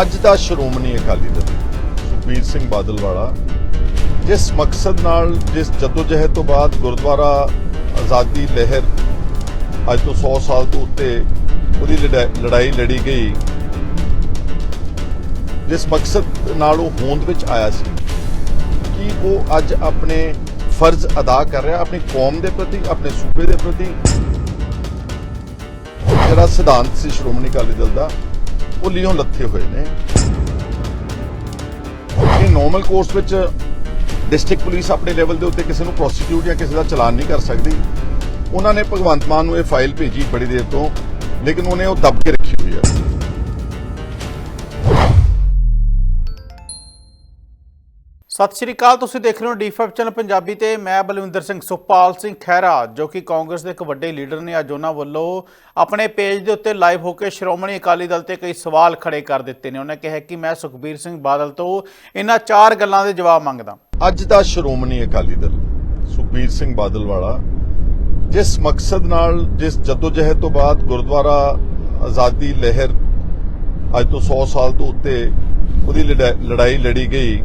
ਅੱਜ ਦਾ ਸ਼੍ਰੋਮਣੀ ਅਕਾਲੀ ਦਲ, ਸੁਖਬੀਰ ਸਿੰਘ ਬਾਦਲ ਵਾਲਾ ਜਿਸ ਮਕਸਦ ਨਾਲ, ਜਿਸ ਜਦੋਜਹਿਦ ਤੋਂ ਬਾਅਦ ਗੁਰਦੁਆਰਾ ਆਜ਼ਾਦੀ ਲਹਿਰ ਅੱਜ ਤੋਂ 100 ਸਾਲ ਤੋਂ ਉੱਤੇ ਉਹਦੀ ਲੜਾ- ਲੜਾਈ ਲੜੀ ਗਈ, ਜਿਸ ਮਕਸਦ ਨਾਲ ਉਹ ਹੋਂਦ ਵਿੱਚ ਆਇਆ ਸੀ, ਕਿ ਉਹ ਅੱਜ ਆਪਣੇ ਫਰਜ਼ ਅਦਾ ਕਰ ਰਿਹਾ, ਆਪਣੀ ਕੌਮ ਦੇ ਪ੍ਰਤੀ, ਆਪਣੇ ਸੂਬੇ ਦੇ ਪ੍ਰਤੀ? ਜਿਹੜਾ ਸਿਧਾਂਤ ਸੀ ਸ਼੍ਰੋਮਣੀ ਅਕਾਲੀ ਦਲ ਦਾ ਉਹ ਲਿਓ ਲੱਥੇ ਹੋਏ ਨੇ। ਇਹ ਨਾਰਮਲ ਕੋਰਸ ਵਿੱਚ ਡਿਸਟ੍ਰਿਕਟ ਪੁਲਿਸ ਆਪਣੇ ਲੈਵਲ ਦੇ ਉੱਤੇ ਕਿਸੇ ਨੂੰ ਪ੍ਰੋਸੀਕਿਊਟ ਜਾਂ ਕਿਸੇ ਦਾ ਚਲਾਨ ਨਹੀਂ ਕਰ ਸਕਦੀ। ਉਹਨਾਂ ਨੇ ਭਗਵੰਤ ਮਾਨ ਨੂੰ ਇਹ ਫਾਈਲ ਭੇਜੀ ਬੜੀ ਦੇਰ ਤੋਂ, ਲੇਕਿਨ ਉਹਨੇ ਉਹ ਦੱਬ ਕੇ ਰੱਖੀ ਹੋਈ ਹੈ। ਸਤਿ ਸ਼੍ਰੀ ਅਕਾਲ, ਤੁਸੀਂ ਦੇਖ ਰਹੇ ਹੋ ਡੀ5 ਚੈਨਲ ਪੰਜਾਬੀ ਤੇ ਮੈਂ ਬਲਵਿੰਦਰ ਸਿੰਘ ਸੁਖਪਾਲ ਸਿੰਘ ਖਹਿਰਾ, ਜੋ ਕਿ ਕਾਂਗਰਸ ਦੇ ਇੱਕ ਵੱਡੇ ਲੀਡਰ ਨੇ। ਅੱਜ ਉਹਨਾਂ ਵੱਲੋਂ ਆਪਣੇ ਪੇਜ ਦੇ ਉੱਤੇ ਲਾਈਵ ਹੋ ਕੇ ਸ਼੍ਰੋਮਣੀ ਅਕਾਲੀ ਦਲ ਤੇ ਕਈ ਸਵਾਲ ਖੜੇ ਕਰ ਦਿੱਤੇ ਨੇ। ਉਹਨਾਂ ਕਿਹਾ ਕਿ ਮੈਂ ਸੁਖਬੀਰ ਸਿੰਘ ਬਾਦਲ ਤੋਂ ਇਹਨਾਂ ਚਾਰ ਗੱਲਾਂ ਦੇ ਜਵਾਬ ਮੰਗਦਾ। ਅੱਜ ਦਾ ਸ਼੍ਰੋਮਣੀ ਅਕਾਲੀ ਦਲ, ਸੁਖਬੀਰ ਸਿੰਘ ਬਾਦਲ ਵਾਲਾ, ਜਿਸ ਮਕਸਦ ਨਾਲ, ਜਿਸ ਜਦੋਜਹਿਦ ਤੋਂ ਬਾਅਦ ਗੁਰਦੁਆਰਾ ਆਜ਼ਾਦੀ ਲਹਿਰ ਅੱਜ ਤੋਂ 100 ਸਾਲ ਤੋਂ ਉੱਤੇ ਉਹਦੀ ਲੜਾ- ਲੜਾਈ ਲੜੀ ਗਈ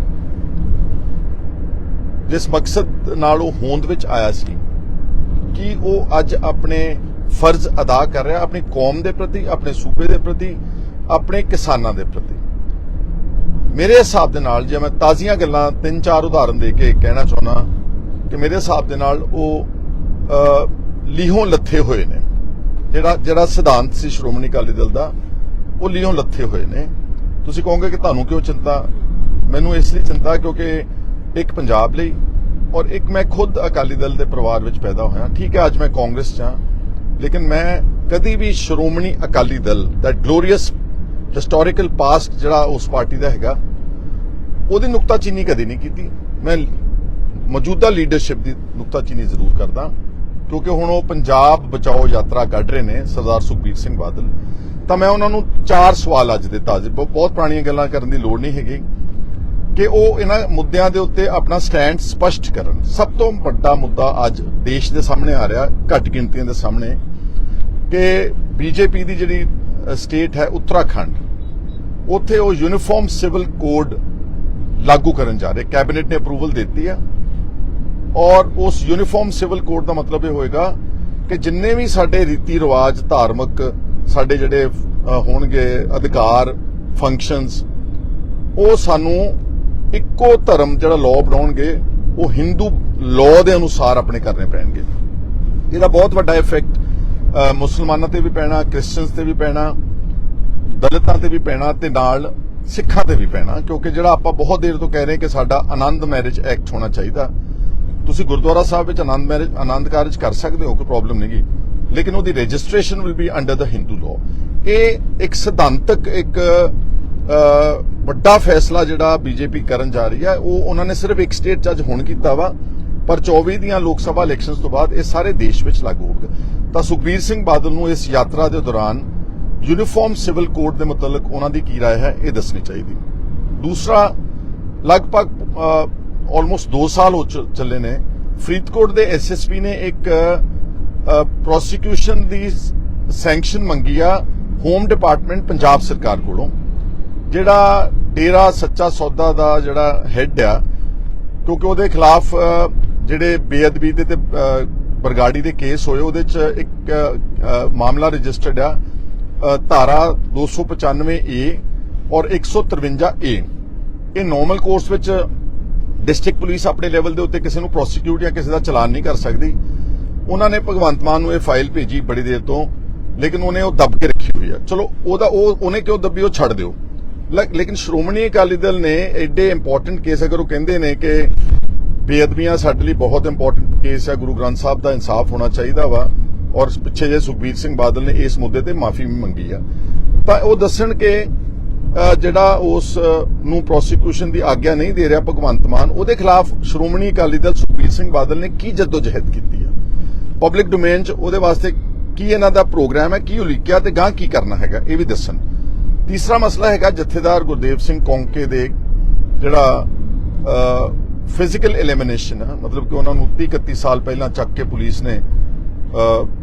ਜਿਸ ਮਕਸਦ ਨਾਲ ਉਹ ਹੋਂਦ ਵਿੱਚ ਆਇਆ ਸੀ, ਕਿ ਉਹ ਅੱਜ ਆਪਣੇ ਫਰਜ਼ ਅਦਾ ਕਰ ਰਿਹਾ, ਆਪਣੀ ਕੌਮ ਦੇ ਪ੍ਰਤੀ, ਆਪਣੇ ਸੂਬੇ ਦੇ ਪ੍ਰਤੀ, ਆਪਣੇ ਕਿਸਾਨਾਂ ਦੇ ਪ੍ਰਤੀ? ਮੇਰੇ ਹਿਸਾਬ ਦੇ ਨਾਲ, ਜੇ ਮੈਂ ਤਾਜ਼ੀਆਂ ਗੱਲਾਂ ਤਿੰਨ ਚਾਰ ਉਦਾਹਰਨ ਦੇ ਕੇ ਕਹਿਣਾ ਚਾਹੁੰਦਾ, ਕਿ ਮੇਰੇ ਹਿਸਾਬ ਦੇ ਨਾਲ ਉਹ ਲੀਹੋਂ ਲੱਥੇ ਹੋਏ ਨੇ। ਜਿਹੜਾ ਜਿਹੜਾ ਸਿਧਾਂਤ ਸੀ ਸ਼੍ਰੋਮਣੀ ਅਕਾਲੀ ਦਲ ਦਾ, ਉਹ ਲੀਹੋਂ ਲੱਥੇ ਹੋਏ ਨੇ। ਤੁਸੀਂ ਕਹੋਗੇ ਕਿ ਤੁਹਾਨੂੰ ਕਿਉਂ ਚਿੰਤਾ? ਮੈਨੂੰ ਇਸ ਲਈ ਚਿੰਤਾ ਕਿਉਂਕਿ ਇੱਕ ਪੰਜਾਬ ਲਈ ਔਰ ਇੱਕ ਮੈਂ ਖੁਦ ਅਕਾਲੀ ਦਲ ਦੇ ਪਰਿਵਾਰ ਵਿੱਚ ਪੈਦਾ ਹੋਇਆ। ਠੀਕ ਹੈ, ਅੱਜ ਮੈਂ ਕਾਂਗਰਸ 'ਚ ਹਾਂ, ਲੇਕਿਨ ਮੈਂ ਕਦੀ ਵੀ ਸ਼੍ਰੋਮਣੀ ਅਕਾਲੀ ਦਲ ਦਾ ਗਲੋਰੀਅਸ ਹਿਸਟੋਰੀਕਲ ਪਾਸਟ ਜਿਹੜਾ ਉਸ ਪਾਰਟੀ ਦਾ ਹੈਗਾ, ਉਹਦੀ ਨੁਕਤਾਚੀਨੀ ਕਦੀ ਨਹੀਂ ਕੀਤੀ। ਮੈਂ ਮੌਜੂਦਾ ਲੀਡਰਸ਼ਿਪ ਦੀ ਨੁਕਤਾਚੀਨੀ ਜ਼ਰੂਰ ਕਰਦਾ, ਕਿਉਂਕਿ ਹੁਣ ਉਹ ਪੰਜਾਬ ਬਚਾਓ ਯਾਤਰਾ ਕੱਢ ਰਹੇ ਨੇ ਸਰਦਾਰ ਸੁਖਬੀਰ ਸਿੰਘ ਬਾਦਲ। ਤਾਂ ਮੈਂ ਉਹਨਾਂ ਨੂੰ ਚਾਰ ਸਵਾਲ ਅੱਜ ਦਿੱਤਾ। ਤਾਜ਼ੇ ਬਹੁਤ ਪੁਰਾਣੀਆਂ ਗੱਲਾਂ ਕਰਨ ਦੀ ਲੋੜ ਨਹੀਂ ਹੈਗੀ। ਕਿ ਉਹ ਇਹਨਾਂ ਮੁੱਦਿਆਂ ਦੇ ਉੱਤੇ ਆਪਣਾ ਸਟੈਂਡ ਸਪਸ਼ਟ ਕਰਨ। ਸਭ ਤੋਂ ਵੱਡਾ ਮੁੱਦਾ ਅੱਜ ਦੇਸ਼ ਦੇ ਸਾਹਮਣੇ ਆ ਰਿਹਾ, ਘੱਟ ਗਿਣਤੀਆਂ ਦੇ ਸਾਹਮਣੇ, ਕਿ ਬੀਜੇਪੀ ਦੀ ਜਿਹੜੀ ਸਟੇਟ ਹੈ ਉੱਤਰਾਖੰਡ, ਉੱਥੇ ਉਹ ਯੂਨੀਫਾਰਮ ਸਿਵਲ ਕੋਡ ਲਾਗੂ ਕਰਨ ਜਾ ਰਹੇ ਕੈਬਨਿਟ ਨੇ ਅਪਰੂਵਲ ਦਿੱਤੀ ਆ। ਔਰ ਉਸ ਯੂਨੀਫਾਰਮ ਸਿਵਲ ਕੋਡ ਦਾ ਮਤਲਬ ਇਹ ਹੋਏਗਾ ਕਿ ਜਿੰਨੇ ਵੀ ਸਾਡੇ ਰੀਤੀ ਰਿਵਾਜ, ਧਾਰਮਿਕ ਸਾਡੇ ਜਿਹੜੇ ਹੋਣਗੇ ਅਧਿਕਾਰ ਫੰਕਸ਼ਨਸ ਉਹ ਸਾਨੂੰ ਇੱਕੋ ਧਰਮ ਜਿਹੜਾ ਲਾਅ ਬਣਾਉਣਗੇ, ਉਹ ਹਿੰਦੂ ਲਾਅ ਦੇ ਅਨੁਸਾਰ ਆਪਣੇ ਕਰਨੇ ਪੈਣਗੇ। ਇਹਦਾ ਬਹੁਤ ਵੱਡਾ ਇਫੈਕਟ ਮੁਸਲਮਾਨਾਂ ਤੇ ਵੀ ਪੈਣਾ ਕ੍ਰਿਸਚੀਅਨਸ ਤੇ ਵੀ ਪੈਣਾ, ਦਲਿਤਾਂ ਤੇ ਵੀ ਪੈਣਾ ਤੇ ਨਾਲ ਸਿੱਖਾਂ ਤੇ ਵੀ ਪੈਣਾ, ਕਿਉਂਕਿ ਜਿਹੜਾ ਆਪਾਂ ਬਹੁਤ ਦੇਰ ਤੋਂ ਕਹਿ ਰਹੇ ਕਿ ਸਾਡਾ ਆਨੰਦ ਮੈਰਿਜ ਐਕਟ ਹੋਣਾ ਚਾਹੀਦਾ। ਤੁਸੀਂ ਗੁਰਦੁਆਰਾ ਸਾਹਿਬ ਵਿੱਚ ਆਨੰਦ ਮੈਰਿਜ ਆਨੰਦ ਕਾਰਜ ਕਰ ਸਕਦੇ ਹੋ, ਕੋਈ ਪ੍ਰੋਬਲਮ ਨਹੀਂਗੀ ਲੇਕਿਨ ਉਹਦੀ registration will be under the Hindu law ਇਹ ਇੱਕ ਸਿਧਾਂਤਕ, ਇੱਕ ਵੱਡਾ ਫੈਸਲਾ ਜਿਹੜਾ ਬੀਜੇਪੀ ਕਰਨ ਜਾ ਰਹੀ ਹੈ ਉਹ ਉਹਨਾਂ ਨੇ ਸਿਰਫ ਇੱਕ ਸਟੇਟ 'ਚ ਅੱਜ ਹੁਣ ਕੀਤਾ ਵਾ ਪਰ 24 ਦੀਆਂ ਲੋਕ ਸਭਾ ਇਲੈਕਸ਼ਨਸ ਤੋਂ ਬਾਅਦ ਇਹ ਸਾਰੇ ਦੇਸ਼ ਵਿੱਚ ਲਾਗੂ ਹੋਊਗਾ ਤਾਂ ਸੁਖਬੀਰ ਸਿੰਘ ਬਾਦਲ ਨੂੰ ਇਸ ਯਾਤਰਾ ਦੇ ਦੌਰਾਨ ਯੂਨੀਫਾਰਮ ਸਿਵਲ ਕੋਡ ਦੇ ਮੁਤਲਕ ਉਹਨਾਂ ਦੀ ਕੀ رائے ਹੈ ਇਹ ਦੱਸਣੀ ਚਾਹੀਦੀ ਦੂਸਰਾ ਲਗਭਗ ਆਲਮੋਸਟ 2 ਸਾਲ ਹੋ ਚ- ਚੱਲੇ ਨੇ ਫਰੀਦਕੋਟ ਦੇ ਐਸਐਸਪੀ ਨੇ ਇੱਕ ਪ੍ਰੋਸੀਕਿਊਸ਼ਨ ਦੀ ਸੈਂਕਸ਼ਨ ਮੰਗੀ ਆ ਹੋਮ ਡਿਪਾਰਟਮੈਂਟ ਪੰਜਾਬ ਸਰਕਾਰ ਕੋਲੋਂ ਜਿਹੜਾ ਡੇਰਾ ਸੱਚਾ ਸੌਦਾ ਦਾ ਜਿਹੜਾ ਹੈੱਡ ਆ ਕਿਉਂਕਿ ਉਹਦੇ ਖਿਲਾਫ ਜਿਹੜੇ ਬੇਅਦਬੀ ਦੇ ਤੇ ਬਰਗਾੜੀ ਦੇ ਕੇਸ ਹੋਏ ਉਹਦੇ ਚ ਇੱਕ ਮਾਮਲਾ ਰਜਿਸਟਰਡ ਆ ਅ, ਧਾਰਾ 295 ਏ ਔਰ 153 ਏ। ਇਹ ਨਾਰਮਲ ਕੋਰਸ ਵਿੱਚ ਡਿਸਟ੍ਰਿਕਟ ਪੁਲਿਸ ਆਪਣੇ ਲੈਵਲ ਦੇ ਉੱਤੇ ਕਿਸੇ ਨੂੰ ਪ੍ਰੋਸੀਕਿਊਟ ਜਾਂ ਕਿਸੇ ਦਾ ਚਲਾਨ ਨਹੀਂ ਕਰ ਸਕਦੀ। ਉਹਨਾਂ ਨੇ ਭਗਵੰਤ ਮਾਨ ਨੂੰ ਇਹ ਫਾਈਲ ਭੇਜੀ ਬੜੀ ਦੇਰ ਤੋਂ ਲੇਕਿਨ ਉਹਨੇ ਉਹ ਦੱਬ ਕੇ ਰੱਖੀ ਹੋਈ ਆ। ਚਲੋ ਉਹਦਾ ਉਹ ਉਹਨੇ ਕਿਉਂ ਦੱਬੀ ਉਹ ਛੱਡ ਦਿਓ। ਲੇਕਿਨ ਸ਼੍ਰੋਮਣੀ ਅਕਾਲੀ ਦਲ ਨੇ ਐਡੇ ਇੰਪੋਰਟੈਂਟ ਕੇਸ ਅਗਰ ਉਹ ਕਹਿੰਦੇ ਨੇ ਕਿ ਬੇਅਦਬੀਆਂ ਸਾਡੇ ਲਈ ਬਹੁਤ ਇੰਪੋਰਟੈਂਟ ਕੇਸ ਹੈ ਗੁਰੂ ਗ੍ਰੰਥ ਸਾਹਿਬ ਦਾ ਇਨਸਾਫ ਹੋਣਾ ਚਾਹੀਦਾ ਵਾ, ਔਰ ਪਿੱਛੇ ਜੇ ਸੁਖਬੀਰ ਸਿੰਘ ਬਾਦਲ ਨੇ ਇਸ ਮੁੱਦੇ ਤੇ ਮਾਫੀ ਵੀ ਮੰਗੀ ਆ। ਤਾਂ ਉਹ ਦੱਸਣ ਕਿ ਜਿਹੜਾ ਉਸ ਨੂੰ ਪ੍ਰੋਸੀਕਿਊਸ਼ਨ ਦੀ ਆਗਿਆ ਨਹੀਂ ਦੇ ਰਿਹਾ ਭਗਵੰਤ ਮਾਨ, ਉਹਦੇ ਖਿਲਾਫ ਸ਼੍ਰੋਮਣੀ ਅਕਾਲੀ ਦਲ ਸੁਖਬੀਰ ਸਿੰਘ ਬਾਦਲ ਨੇ ਕੀ ਜਦੋਜਹਿਦ ਕੀਤੀ ਆ? ਪਬਲਿਕ ਡੋਮੇਨ 'ਚ ਉਹਦੇ ਵਾਸਤੇ ਕੀ ਇਹਨਾਂ ਦਾ ਪ੍ਰੋਗਰਾਮ ਹੈ, ਕੀ ਉਲੀਕਿਆ ਤੇ ਗਾਂ ਕੀ ਕਰਨਾ ਹੈਗਾ, ਇਹ ਵੀ ਦੱਸਣ। ਤੀਸਰਾ ਮਸਲਾ ਹੈਗਾ ਜਥੇਦਾਰ ਗੁਰਦੇਵ ਸਿੰਘ ਕੌਂਕੇ ਦੇ ਜਿਹੜਾ ਫਿਜ਼ੀਕਲ ਐਲੀਮੀਨੇਸ਼ਨ ਹੈ ਮਤਲਬ ਕਿ ਉਹਨਾਂ ਨੂੰ 30 31 ਸਾਲ ਪਹਿਲਾਂ ਚੱਕ ਕੇ ਪੁਲਿਸ ਨੇ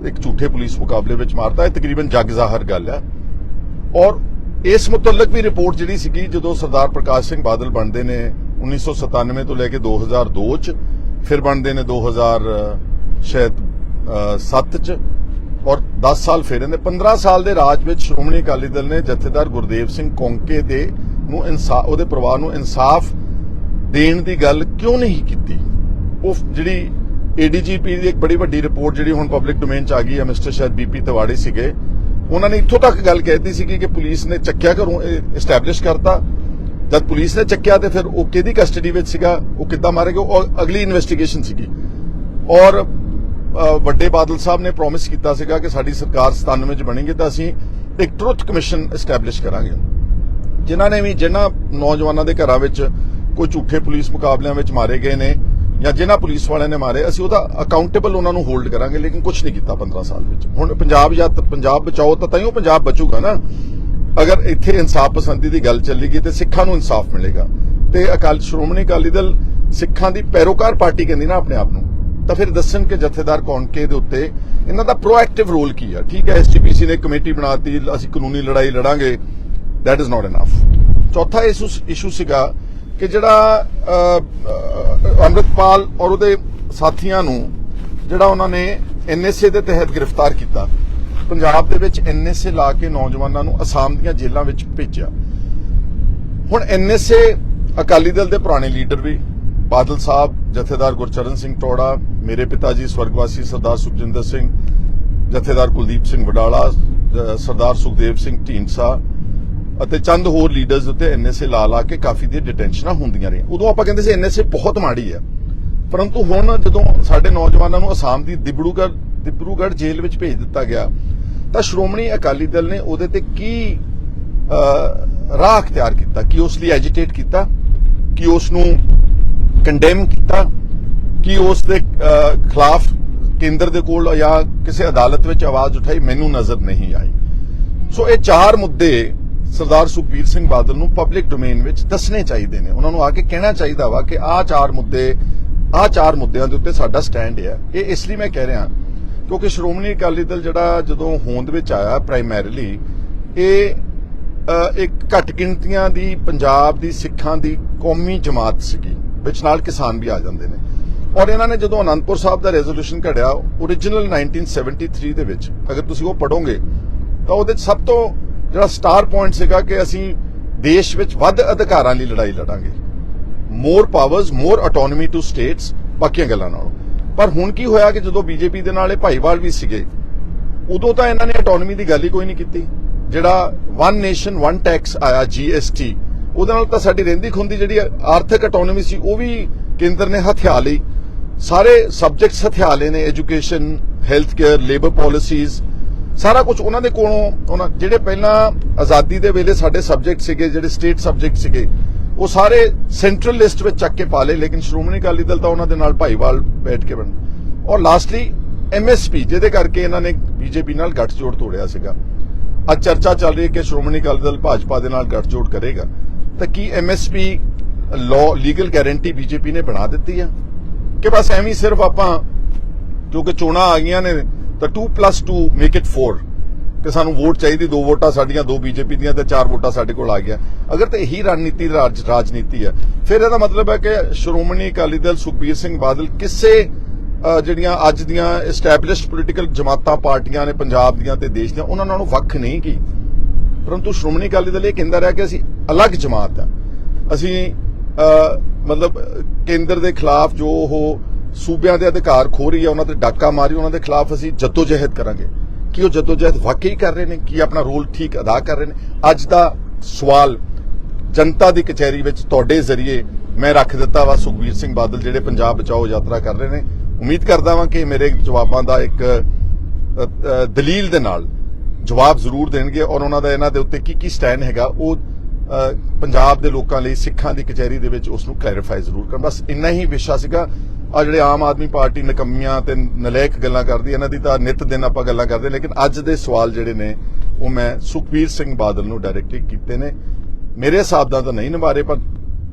ਇੱਕ ਝੂਠੇ ਪੁਲਿਸ ਮੁਕਾਬਲੇ ਵਿੱਚ ਮਾਰਤਾ। ਇਹ ਤਕਰੀਬਨ ਜੱਗ ਜ਼ਾਹਰ ਗੱਲ ਹੈ ਔਰ ਇਸ ਮੁਤਲਕ ਵੀ ਰਿਪੋਰਟ ਜਿਹੜੀ ਸੀਗੀ, ਜਦੋਂ ਸਰਦਾਰ ਪ੍ਰਕਾਸ਼ ਸਿੰਘ ਬਾਦਲ ਬਣਦੇ ਨੇ 1997 ਤੋਂ ਲੈ ਕੇ 2002 ਚ, ਫਿਰ ਬਣਦੇ ਨੇ 2000 ਸ਼ਾਇਦ 7 ਚ ਔਰ 10 ਸਾਲ ਫਿਰ ਇਹਨੇ 15 ਸਾਲ ਦੇ ਰਾਜ ਵਿੱਚ ਸ਼੍ਰੋਮਣੀ ਅਕਾਲੀ ਦਲ ਨੇ ਜਥੇਦਾਰ ਗੁਰਦੇਵ ਸਿੰਘ ਕੌਂਕੇ ਦੇ ਨੂੰ ਇਨਸਾਫ ਉਹਦੇ ਪਰਿਵਾਰ ਨੂੰ ਇਨਸਾਫ ਦੇਣ ਦੀ ਗੱਲ ਕਿਉਂ ਨਹੀਂ ਕੀਤੀ? ਉਹ ਜਿਹੜੀ ਏਡੀਜੀਪੀ ਦੀ ਇੱਕ ਬੜੀ ਵੱਡੀ ਰਿਪੋਰਟ ਜਿਹੜੀ ਹੁਣ ਪਬਲਿਕ ਡੋਮੇਨ ਚ ਆ ਗਈ ਹੈ, ਮਿਸਟਰ ਸ਼ਾਇਦ ਬੀਪੀ ਤਵਾੜੀ ਸੀਗੇ, ਉਹਨਾਂ ਨੇ ਇੱਥੋਂ ਤੱਕ ਗੱਲ ਕਹਿਤੀ ਸੀ ਕਿ ਪੁਲਿਸ ਨੇ ਚੱਕਿਆ ਘਰੋਂ ਐਸਟੈਬਲਿਸ਼ ਕਰਤਾ। ਜਦ ਪੁਲਿਸ ਨੇ ਚੱਕਿਆ ਤੇ ਫਿਰ ਉਹ ਕਿਹਦੀ ਕਸਟਡੀ ਵਿੱਚ ਸੀਗਾ, ਉਹ ਕਿੱਦਾਂ ਮਾਰੇ ਗਏ, ਉਹ ਅਗਲੀ ਇਨਵੈਸਟੀਗੇਸ਼ਨ ਸੀਗੀ। ਔਰ ਵੱਡੇ ਬਾਦਲ ਸਾਹਿਬ ਨੇ ਪ੍ਰੋਮਿਸ ਕੀਤਾ ਸੀਗਾ ਕਿ ਸਾਡੀ ਸਰਕਾਰ 97 ਚ ਬਣੇਗੀ ਤਾਂ ਅਸੀਂ ਇੱਕ ਟਰੁੱਥ ਕਮਿਸ਼ਨ ਐਸਟੈਬਲਿਸ਼ ਕਰਾਂਗੇ। ਜਿਨ੍ਹਾਂ ਨੇ ਵੀ ਜਿਨ੍ਹਾਂ ਨੌਜਵਾਨਾਂ ਦੇ ਘਰਾਂ ਵਿੱਚ ਕੋਈ ਝੂਠੇ ਪੁਲਿਸ ਮੁਕਾਬਲਿਆਂ ਵਿੱਚ ਮਾਰੇ ਗਏ ਨੇ ਜਾਂ ਜਿਨ੍ਹਾਂ ਪੁਲਿਸ ਵਾਲਿਆਂ ਨੇ ਮਾਰੇ, ਅਸੀਂ ਉਹਦਾ ਅਕਾਊਂਟੇਬਲ ਉਹਨਾਂ ਨੂੰ ਹੋਲਡ ਕਰਾਂਗੇ, ਲੇਕਿਨ ਕੁਝ ਨਹੀਂ ਕੀਤਾ 15 ਸਾਲ ਵਿੱਚ। ਹੁਣ ਪੰਜਾਬ ਜਾਂ ਪੰਜਾਬ ਬਚਾਓ ਤਾਂ ਤਾਈਓ ਪੰਜਾਬ ਬਚੂਗਾ ਨਾ। ਅਗਰ ਇੱਥੇ ਇਨਸਾਫ ਪਸੰਦੀ ਦੀ ਗੱਲ ਚੱਲੇਗੀ ਤੇ ਸਿੱਖਾਂ ਨੂੰ ਇਨਸਾਫ ਮਿਲੇਗਾ। ਤੇ ਅਕਾਲ ਸ਼੍ਰੋਮਣੀ ਅਕਾਲੀ ਦਲ ਸਿੱਖਾਂ ਦੀ ਪੈਰੋਕਾਰ ਪਾਰਟੀ ਕਹਿੰਦੀ ਨਾ ਆਪਣੇ ਆਪ ਨੂੰ। ਤਾਂ ਫਿਰ ਦੱਸਣ ਕਿ ਜਥੇਦਾਰ ਕੌਣਕੇ ਦੇ ਉੱਤੇ? ਇਹਨਾਂ ਦਾ ਪ੍ਰੋਐਕਟਿਵ ਰੋਲ ਕੀ ਆ? ਠੀਕ ਹੈ ਐਸਜੀਪੀਸੀ ਨੇ ਕਮੇਟੀ ਬਣਾਤੀ ਅਸੀਂ ਕਾਨੂੰਨੀ ਲੜਾਈ ਲੜਾਂਗੇ। That is not enough. ਚੌਥਾ ਇਸ਼ੂ ਸੀਗਾ ਕਿ ਜਿਹੜਾ ਅ, ਅੰਮ੍ਰਿਤਪਾਲ ਔਰ ਉਹਦੇ ਸਾਥੀਆਂ ਨੂੰ ਜਿਹੜਾ ਉਹਨਾਂ ਨੇ ਐਨਐਸਏ ਦੇ ਤਹਿਤ ਗ੍ਰਿਫਤਾਰ ਕੀਤਾ ਪੰਜਾਬ ਦੇ ਵਿੱਚ ਐਨਐਸਏ ਲਾ ਕੇ ਨੌਜਵਾਨਾਂ ਨੂੰ ਅਸਾਮ ਦੀਆਂ ਜੇਲ੍ਹਾਂ ਵਿੱਚ ਭੇਜਿਆ। ਹੁਣ ਐਨਐਸਏ ਅਕਾਲੀ ਦਲ ਦੇ ਪੁਰਾਣੇ ਲੀਡਰ ਵੀ ਬਾਦਲ ਸਾਹਿਬ, ਜਥੇਦਾਰ ਗੁਰਚਰਨ ਸਿੰਘ ਟੋੜਾ, ਮੇਰੇ ਪਿਤਾ ਜੀ ਸਵਰਗਵਾਸੀ ਸਰਦਾਰ ਸੁਖਜਿੰਦਰ ਸਿੰਘ, ਜਥੇਦਾਰ ਕੁਲਦੀਪ ਸਿੰਘ ਵਡਾਲਾ ਸਰਦਾਰ ਸੁਖਦੇਵ ਸਿੰਘ ਢੀਂਡਸਾ ਅਤੇ ਚੰਦ ਹੋਰ ਲੀਡਰਸ ਉੱਤੇ ਐਨਐਸਏ ਲਾ ਲਾ ਕੇ ਕਾਫੀ ਦੀ ਡਿਟੈਂਸ਼ਨਾਂ ਹੁੰਦੀਆਂ ਰਹੀਆਂ। ਉਦੋਂ ਆਪਾਂ ਕਹਿੰਦੇ ਸੀ ਐਨਐਸਏ ਬਹੁਤ ਮਾੜੀ ਹੈ ਪਰੰਤੂ ਹੁਣ ਜਦੋਂ ਸਾਡੇ ਨੌਜਵਾਨਾਂ ਨੂੰ ਅਸਾਮ ਦੀ ਦਿਬੜੂਗੜ੍ਹ ਦਿਬਰੂਗੜ੍ਹ ਜੇਲ੍ਹ ਵਿੱਚ ਭੇਜ ਦਿੱਤਾ ਗਿਆ, ਤਾਂ ਸ਼੍ਰੋਮਣੀ ਅਕਾਲੀ ਦਲ ਨੇ ਉਹਦੇ ਤੇ ਕੀ ਰਾਹ ਅਖਤਿਆਰ ਕੀਤਾ? ਕਿ ਉਸ ਲਈ ਐਜੀਟੇਟ ਕੀਤਾ? ਕਿ ਉਸ ਨੂੰ ਕੰਡੈਮ ਕੀਤਾ ਕਿ ਉਸ ਦੇ ਖਿਲਾਫ ਕੇਂਦਰ ਦੇ ਕੋਲ ਜਾਂ ਕਿਸੇ ਅਦਾਲਤ ਵਿੱਚ ਆਵਾਜ਼ ਉਠਾਈ, ਮੈਨੂੰ ਨਜ਼ਰ ਨਹੀਂ ਆਈ। ਸੋ ਇਹ ਚਾਰ ਮੁੱਦੇ ਸਰਦਾਰ ਸੁਖਬੀਰ ਸਿੰਘ ਬਾਦਲ ਨੂੰ ਪਬਲਿਕ ਡੋਮੇਨ ਵਿੱਚ ਦੱਸਣੇ ਚਾਹੀਦੇ ਨੇ। ਉਹਨਾਂ ਨੂੰ ਆ ਕੇ ਕਹਿਣਾ ਚਾਹੀਦਾ ਵਾ ਕਿ ਆਹ ਚਾਰ ਮੁੱਦੇ, ਆਹ ਚਾਰ ਮੁੱਦਿਆਂ ਦੇ ਉੱਤੇ ਸਾਡਾ ਸਟੈਂਡ ਹੈ ਇਹ ਇਸ ਲਈ ਮੈਂ ਕਹਿ ਰਿਹਾ, ਕਿਉਂਕਿ ਸ਼੍ਰੋਮਣੀ ਅਕਾਲੀ ਦਲ ਜਿਹੜਾ ਜਦੋਂ ਹੋਂਦ ਵਿੱਚ ਆਇਆ ਪ੍ਰਾਇਮਰੀਲੀ ਇਹ ਇੱਕ ਘੱਟ ਗਿਣਤੀਆਂ ਦੀ, ਪੰਜਾਬ ਦੀ, ਸਿੱਖਾਂ ਦੀ ਕੌਮੀ ਜਮਾਤ ਸੀਗੀ। ਵਿੱਚ ਨਾਲ ਕਿਸਾਨ ਵੀ ਆ ਜਾਂਦੇ ਨੇ। ਔਰ ਇਹਨਾਂ ਨੇ ਜਦੋਂ ਅਨੰਦਪੁਰ ਸਾਹਿਬ ਦਾ ਰੈਜ਼ੋਲੂਸ਼ਨ ਘੜਿਆ origignal 1973 ਦੇ ਵਿੱਚ, ਅਗਰ ਤੁਸੀਂ ਉਹ ਪੜੋਗੇ ਤਾਂ ਉਹਦੇ 'ਚ ਸਭ ਤੋਂ ਜਿਹੜਾ ਸਟਾਰ ਪੁਆਇੰਟ ਸੀਗਾ ਕਿ ਅਸੀਂ ਦੇਸ਼ ਵਿੱਚ ਵੱਧ ਅਧਿਕਾਰਾਂ ਲਈ ਲੜਾਈ ਲੜਾਂਗੇ। More powers more autonomy to states ਬਾਕੀਆਂ ਗੱਲਾਂ ਨਾਲੋਂ। ਪਰ ਹੁਣ ਕੀ ਹੋਇਆ ਕਿ ਜਦੋਂ ਬੀਜੇਪੀ ਦੇ ਨਾਲ ਇਹ ਭਾਈਵਾਲ ਵੀ ਸੀਗੇ, ਉਦੋਂ ਤਾਂ ਇਹਨਾਂ ਨੇ ਆਟੋਨੋਮੀ ਦੀ ਗੱਲ ਹੀ ਕੋਈ ਨਹੀਂ ਕੀਤੀ। ਜਿਹੜਾ ਵਨ ਨੇਸ਼ਨ ਵਨ ਟੈਕਸ ਆਇਆ ਜੀਐਸਟੀ ਉਹਦੇ ਨਾਲ ਤਾਂ ਸਾਡੀ ਰਹਿੰਦੀ ਖੁੰਦੀ ਜਿਹੜੀ ਆਰਥਿਕ ਆਟੋਨੋਮੀ ਸੀ, ਉਹ ਵੀ ਕੇਂਦਰ ਨੇ ਹਥਿਆ ਲਈ। ਸਾਰੇ ਸਬਜੈਕਟਸ ਹਥਿਆ ਲਏ ਨੇ education health care labour policies ਸਾਰਾ ਕੁਝ ਉਹਨਾਂ ਦੇ ਕੋਲੋਂ, ਉਹਨਾਂ ਜਿਹੜੇ ਪਹਿਲਾਂ ਆਜ਼ਾਦੀ ਦੇ ਵੇਲੇ ਸਾਡੇ ਸਬਜੈਕਟ ਸੀਗੇ, ਜਿਹੜੇ ਸਟੇਟ ਸਬਜੈਕਟ ਸੀਗੇ, ਉਹ ਸਾਰੇ ਸੈਂਟਰਲ ਲਿਸਟ ਵਿੱਚ ਚੱਕ ਕੇ ਪਾ ਲਏ, ਲੇਕਿਨ ਸ਼੍ਰੋਮਣੀ ਅਕਾਲੀ ਦਲ ਤਾਂ ਉਹਨਾਂ ਦੇ ਨਾਲ ਭਾਈਵਾਲ ਬੈਠ ਕੇ ਬਣ ਔਰ ਲਾਸਟਲੀ ਐਮਐਸਪੀ ਜਿਹਦੇ ਕਰਕੇ ਇਹਨਾਂ ਨੇ ਬੀਜੇਪੀ ਨਾਲ ਗੱਠਜੋੜ ਤੋੜਿਆ ਸੀਗਾ। ਅੱਜ ਚਰਚਾ ਚੱਲ ਰਹੀ ਹੈ ਕਿ ਸ਼੍ਰੋਮਣੀ ਅਕਾਲੀ ਦਲ ਭਾਜਪਾ ਦੇ ਨਾਲ ਗੱਠਜੋੜ ਕਰੇਗਾ। ਤਾਂ ਕੀ MSP law legal guarantee BJP ਨੇ ਬਣਾ ਦਿੱਤੀ ਆ? ਕਿ ਬਸ ਐਵੇਂ ਸਿਰਫ ਆਪਾਂ ਕਿਉਂਕਿ ਚੋਣਾਂ ਆ ਗਈਆਂ ਨੇ, ਤਾਂ 2 2 ਮੇਕ ਇਟ 4 ਕਿ ਸਾਨੂੰ ਵੋਟ ਚਾਹੀਦੀ, ਦੋ ਵੋਟਾਂ ਸਾਡੀਆਂ, ਦੋ ਬੀਜੇਪੀ ਦੀਆਂ ਤੇ ਚਾਰ ਵੋਟਾਂ ਸਾਡੇ ਕੋਲ ਆ ਗਿਆ ਅਗਰ ਤੇ ਇਹੀ ਰਣਨੀਤੀ ਰਾਜ, ਰਾਜਨੀਤੀ ਹੈ ਫਿਰ ਇਹਦਾ ਮਤਲਬ ਹੈ ਕਿ ਸ਼੍ਰੋਮਣੀ ਅਕਾਲੀ ਦਲ ਸੁਖਬੀਰ ਸਿੰਘ ਬਾਦਲ ਕਿਸੇ ਜਿਹੜੀਆਂ ਅੱਜ ਦੀਆਂ ਐਸਟੈਬਲਿਸ਼ਡ ਪੋਲੀਟੀਕਲ ਜਮਾਤਾਂ, ਪਾਰਟੀਆਂ ਨੇ ਪੰਜਾਬ ਦੀਆਂ ਤੇ ਦੇਸ਼ ਦੀਆਂ, ਉਹਨਾਂ ਨਾਲੋਂ ਵੱਖ ਨਹੀਂ ਕੀ? ਪਰੰਤੂ ਸ਼੍ਰੋਮਣੀ ਅਕਾਲੀ ਦਲ ਇਹ ਕਹਿੰਦਾ ਰਿਹਾ ਕਿ ਅਸੀਂ ਅਲੱਗ ਜਮਾਤ ਆ ਅਸੀਂ ਮਤਲਬ, ਕੇਂਦਰ ਦੇ ਖਿਲਾਫ ਜੋ ਉਹ ਸੂਬਿਆਂ ਦੇ ਅਧਿਕਾਰ ਖੋ ਰਹੀ ਹੈ, ਉਹਨਾਂ ਤੇ ਡਾਕਾ ਮਾਰੀ, ਉਹਨਾਂ ਦੇ ਖਿਲਾਫ ਅਸੀਂ ਜਦੋਜਹਿਦ ਕਰਾਂਗੇ। ਕਿ ਉਹ ਜਦੋਜਹਿਦ ਵਾਕਈ ਕਰ ਰਹੇ ਨੇ? ਕੀ ਆਪਣਾ ਰੋਲ ਠੀਕ ਅਦਾ ਕਰ ਰਹੇ ਨੇ? ਅੱਜ ਦਾ ਸਵਾਲ ਜਨਤਾ ਦੀ ਕਚਹਿਰੀ ਵਿੱਚ ਤੁਹਾਡੇ ਜ਼ਰੀਏ ਮੈਂ ਰੱਖ ਦਿੱਤਾ ਵਾ, ਸੁਖਬੀਰ ਸਿੰਘ ਬਾਦਲ ਜਿਹੜੇ ਪੰਜਾਬ ਬਚਾਓ ਯਾਤਰਾ ਕਰ ਰਹੇ ਨੇ। ਉਮੀਦ ਕਰਦਾ ਵਾਂ ਕਿ ਮੇਰੇ ਜਵਾਬਾਂ ਦਾ ਇੱਕ ਦਲੀਲ ਦੇ ਨਾਲ ਜਵਾਬ ਜ਼ਰੂਰ ਦੇਣਗੇ ਔਰ ਉਹਨਾਂ ਦਾ ਇਹਨਾਂ ਦੇ ਉੱਤੇ ਕੀ ਕੀ ਸਟੈਂਡ ਹੈਗਾ, ਉਹ ਪੰਜਾਬ ਦੇ ਲੋਕਾਂ ਲਈ, ਸਿੱਖਾਂ ਦੀ ਕਚਹਿਰੀ ਦੇ ਵਿੱਚ ਉਸ ਨੂੰ ਕਲੈਰੀਫਾਈ ਜ਼ਰੂਰ ਕਰਨ। ਬਸ ਇੰਨਾ ਹੀ ਵਿਸ਼ਾ ਸੀਗਾ। ਆ ਜਿਹੜੇ ਆਮ ਆਦਮੀ ਪਾਰਟੀ ਨਕਮੀਆਂ ਤੇ ਨਲਾਇਕ ਗੱਲਾਂ ਕਰਦੀ, ਇਹਨਾਂ ਦੀ ਤਾਂ ਨਿਤ ਦਿਨ ਆਪਾਂ ਗੱਲਾਂ ਕਰਦੇ, ਲੇਕਿਨ ਅੱਜ ਦੇ ਸਵਾਲ ਜਿਹੜੇ ਨੇ, ਉਹ ਮੈਂ ਸੁਖਬੀਰ ਸਿੰਘ ਬਾਦਲ ਨੂੰ ਡਾਇਰੈਕਟਲੀ ਕੀਤੇ ਨੇ। ਮੇਰੇ ਹਿਸਾਬ ਦਾ ਤਾਂ ਨਹੀਂ ਨਿਵਾਰੇ, ਪਰ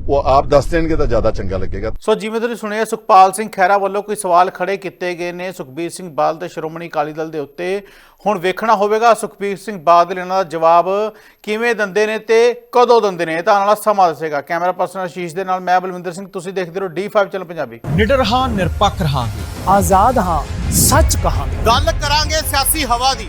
ਉਹ ਆਪ ਦੱਸ ਦੇਣਗੇ ਤਾਂ ਜ਼ਿਆਦਾ ਚੰਗਾ ਲੱਗੇਗਾ। ਸੋ ਜਿਵੇਂ ਤੁਸੀਂ ਸੁਣਿਆ ਸੁਖਪਾਲ ਸਿੰਘ ਖਹਿਰਾ ਵੱਲੋਂ ਕੋਈ ਸਵਾਲ ਖੜੇ ਕੀਤੇ ਗਏ ਨੇ। ਸੁਖਬੀਰ ਸਿੰਘ ਬਾਦਲ ਤੇ ਸ਼੍ਰੋਮਣੀ ਅਕਾਲੀ ਦਲ ਦੇ ਉੱਤੇ। ਹੁਣ ਵੇਖਣਾ ਹੋਵੇਗਾ ਸੁਖਬੀਰ ਸਿੰਘ ਬਾਦਲ ਇਹਨਾਂ ਦਾ ਜਵਾਬ ਕਿਵੇਂ ਦਿੰਦੇ ਨੇ ਤੇ ਕਦੋਂ ਦਿੰਦੇ ਨੇ। ਇਹ ਤਾਂ ਆਉਣ ਵਾਲਾ ਸਮਾਂ ਦੱਸੇਗਾ। ਕੈਮਰਾ ਪਰਸਨ ਆਸ਼ੀਸ਼ ਦੇ ਨਾਲ ਮੈਂ ਬਲਵਿੰਦਰ ਸਿੰਘ। ਤੁਸੀਂ ਦੇਖਦੇ ਰਹੋ D5 ਚੈਨਲ ਪੰਜਾਬੀ। ਨਿਡਰ ਹਾਂ ਨਿਰਪੱਖ ਰਹਾਂਗੇ। ਆਜ਼ਾਦ ਹਾਂ ਸੱਚ ਕਹਾਂਗੇ। ਗੱਲ ਕਰਾਂਗੇ ਸਿਆਸੀ ਹਵਾ ਦੀ।